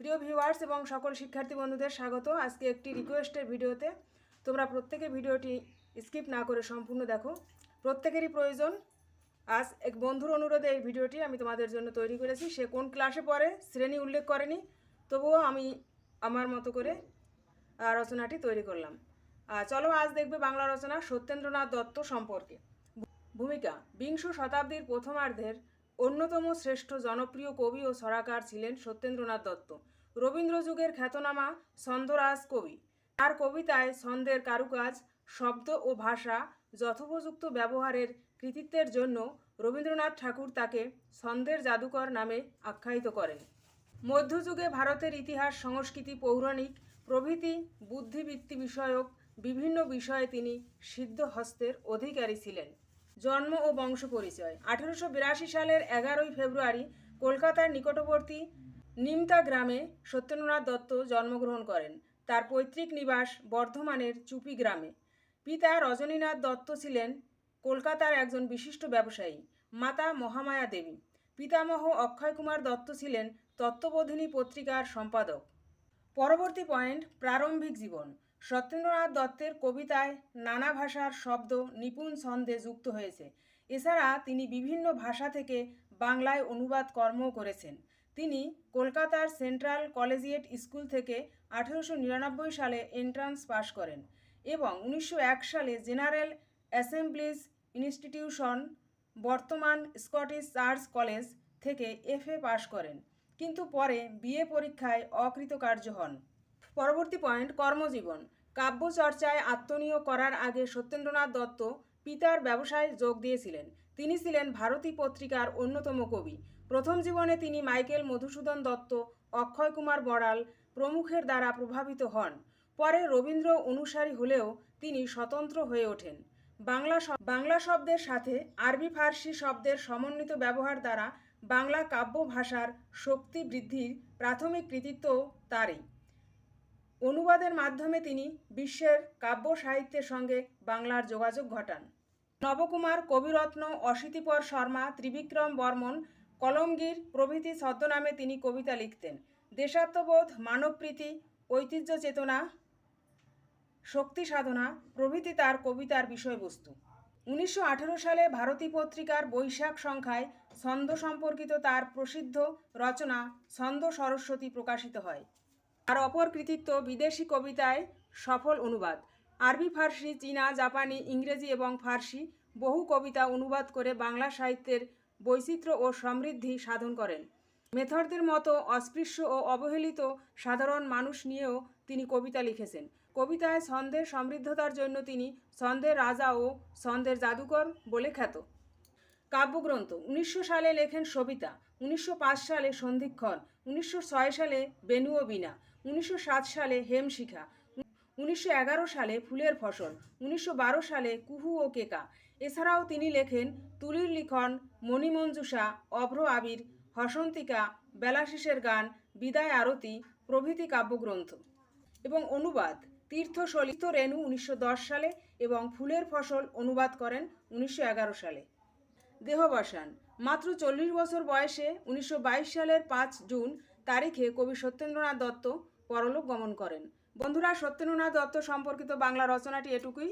প্রিয় ভিউয়ার্স এবং সকল শিক্ষার্থী বন্ধুদের স্বাগত। আজকে একটি রিকোয়েস্টের ভিডিওতে। তোমরা প্রত্যেকে ভিডিওটি স্কিপ না করে সম্পূর্ণ দেখো। প্রত্যেকেরই প্রয়োজন। আজ এক বন্ধুর অনুরোধে এই ভিডিওটি আমি তোমাদের জন্য তৈরি করেছি। সে কোন ক্লাসে পড়ে, শ্রেণি উল্লেখ করেনি। তবুও আমি আমার মতো করে রচনাটি তৈরি করলাম। চলো আজ দেখবে বাংলা রচনা সত্যেন্দ্রনাথ দত্ত সম্পর্কে। ভূমিকা, বিংশ শতাব্দীর প্রথমার্ধের অন্যতম শ্রেষ্ঠ জনপ্রিয় কবি ও সরাকার ছিলেন সত্যেন্দ্রনাথ দত্ত। রবীন্দ্র যুগের খ্যাতনামা ছন্দরাজ কবি। তার কবিতায় ছন্দের কারুকাজ, শব্দ ও ভাষা যথোপযুক্ত ব্যবহারের কৃতিত্বের জন্য রবীন্দ্রনাথ ঠাকুর তাকে ছন্দের জাদুকর নামে আখ্যায়িত করেন। মধ্যযুগে ভারতের ইতিহাস, সংস্কৃতি, পৌরাণিক প্রভৃতি বুদ্ধিবৃত্তি বিষয়ক বিভিন্ন বিষয়ে তিনি সিদ্ধ হস্তের অধিকারী ছিলেন। জন্ম ও বংশ পরিচয়। আঠেরোশো বিরাশি সালের এগারোই ফেব্রুয়ারি কলকাতার নিকটবর্তী নিমতা গ্রামে সত্যেন্দ্রনাথ দত্ত জন্মগ্রহণ করেন। তার পৈতৃক নিবাস বর্ধমানের চুপি গ্রামে। পিতা রজনীনাথ দত্ত ছিলেন কলকাতার একজন বিশিষ্ট ব্যবসায়ী, মাতা মহামায়া দেবী। পিতামহ অক্ষয় কুমার দত্ত ছিলেন তত্ত্ববোধিনী পত্রিকার সম্পাদক। পরবর্তী পয়েন্ট, প্রারম্ভিক জীবন। সত্যেন্দ্রনাথ দত্তের কবিতায় নানা ভাষার শব্দ নিপুণ ছন্দে যুক্ত হয়েছে। এছাড়া তিনি বিভিন্ন ভাষা থেকে বাংলায় অনুবাদ কর্মও করেছেন। তিনি কলকাতার সেন্ট্রাল কলেজিয়েট স্কুল থেকে আঠেরোশো নিরানব্বই সালে এন্ট্রান্স পাশ করেন এবং উনিশশো এক সালে জেনারেল অ্যাসেম্বলিজ ইনস্টিটিউশন, বর্তমান স্কটিশ চার্চ কলেজ থেকে এফএ পাশ করেন। কিন্তু পরে বিএ পরীক্ষায় অকৃতকার্য হন। পরবর্তী পয়েন্ট, কর্মজীবন। কাব্য চর্চায় আত্মনিয়োগ করার আগে সত্যেন্দ্রনাথ দত্ত পিতার ব্যবসায় যোগ দিয়েছিলেন। তিনি ছিলেন ভারতী পত্রিকার অন্যতম কবি। প্রথম জীবনে তিনি মাইকেল মধুসূদন দত্ত, অক্ষয় কুমার বড়াল প্রমুখের দ্বারা প্রভাবিত হন। পরে রবীন্দ্র অনুসারী হলেও তিনি স্বতন্ত্র হয়ে ওঠেন। বাংলা বাংলা শব্দের সাথে আরবি ফার্সি শব্দের সমন্বিত ব্যবহার দ্বারা বাংলা কাব্য ভাষার শক্তি বৃদ্ধির প্রাথমিক কৃতিত্ব তারই। অনুবাদের মাধ্যমে তিনি বিশ্বের কাব্য সাহিত্যের সঙ্গে বাংলার যোগাযোগ ঘটান। নবকুমার, কবিরত্ন, অশীতিপর শর্মা, ত্রিবিক্রম বর্মন, কলমগীর প্রভৃতি ছদ্মনামে তিনি কবিতা লিখতেন। দেশাত্মবোধ, মানবপ্রীতি, ঐতিহ্য চেতনা, শক্তি সাধনা প্রভৃতি তার কবিতার বিষয়বস্তু। উনিশশো আঠেরো সালে ভারতী পত্রিকার বৈশাখ সংখ্যায় ছন্দ সম্পর্কিত তার প্রসিদ্ধ রচনা ছন্দ সরস্বতী প্রকাশিত হয়। আর অপর কৃতিত্ব বিদেশি কবিতায় সফল অনুবাদ। আরবি, ফার্সি, চীনা, জাপানি, ইংরেজি এবং ফার্সি বহু কবিতা অনুবাদ করে বাংলা সাহিত্যের বৈচিত্র্য ও সমৃদ্ধি সাধন করেন। মেথরদের মতো অস্পৃশ্য ও অবহেলিত সাধারণ মানুষ নিয়েও তিনি কবিতা লিখেছেন। কবিতায় ছন্দের সমৃদ্ধতার জন্য তিনি ছন্দের রাজা ও ছন্দের জাদুকর বলে খ্যাত। কাব্যগ্রন্থ। উনিশশো সালে লেখেন সবিতা, উনিশশো পাঁচ সালে সন্ধিক্ষণ, উনিশশো ছয় সালে বেনু ও বীণা, উনিশশো সালে হেমশিখা, উনিশশো এগারো সালে ফুলের ফসল, উনিশশো বারো সালে কুহু ও কেকা। এছাড়াও তিনি লেখেন তুলির লিখন, মণিমঞ্জুষা, অভ্র আবির, হসন্তিকা, বেলাশিসের গান, বিদায় আরতি, প্রভৃতি কাব্যগ্রন্থ। এবং অনুবাদ তীর্থ সলিত রেণু উনিশশো দশ সালে এবং ফুলের ফসল অনুবাদ করেন উনিশশো এগারো সালে। দেহবসান। মাত্র চল্লিশ বছর বয়সে উনিশশো বাইশ সালের পাঁচ জুন তারিখে কবি সত্যেন্দ্রনাথ দত্ত পরলোক গমন করেন। বন্ধুরা, সত্যেন্দ্রনাথ দত্ত সম্পর্কিত বাংলা রচনাটি এটুকুই।